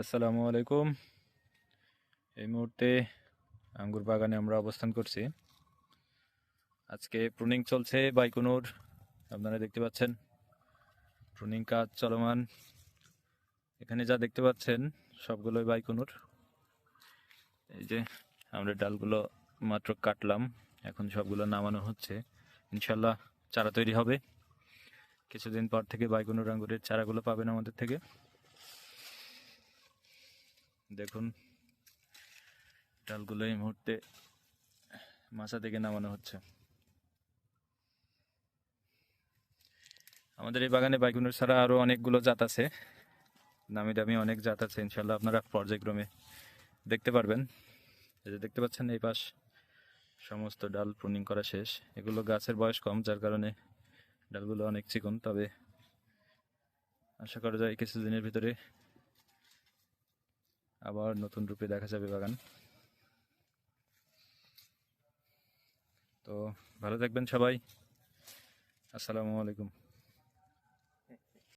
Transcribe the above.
আসসালামু আলাইকুম। এই মুহূর্তে আঙ্গুর বাগানে আমরা অবস্থান করছি। আজকে প্রুনিং চলছে বাইকুনুর। আপনারা দেখতে পাচ্ছেন, প্রুনিং কাজ চলমান। এখানে যা দেখতে পাচ্ছেন, সবগুলোই বাইকুনুর। এই যে আমরা ডালগুলো মাত্র কাটলাম, এখন সবগুলো নামানো হচ্ছে। ইনশাল্লাহ চারা তৈরি হবে। কিছুদিন পর থেকে বাইকুনুর আঙ্গুরের চারাগুলো পাবেন আমাদের থেকে। দেখুন, ডালগুলো এই মুহূর্তে মাছা থেকে নামানো হচ্ছে। আমাদের এই বাগানে বাইগুনের ছাড়া আরও অনেকগুলো জাত আছে। নামি দামি অনেক জাত আছে ইনশাল্লাহ আপনারা পর্যায়ক্রমে দেখতে পারবেন। এই যে দেখতে পাচ্ছেন এই পাশ, সমস্ত ডাল প্রুনিং করা শেষ। এগুলো গাছের বয়স কম, যার কারণে ডালগুলো অনেক চিকন, তবে আশা করা যায় কিছুদিনের ভিতরে আবার নতুন রূপে দেখা যাবে বাগান। তো ভালো থাকবেন সবাই। আসসালামু আলাইকুম।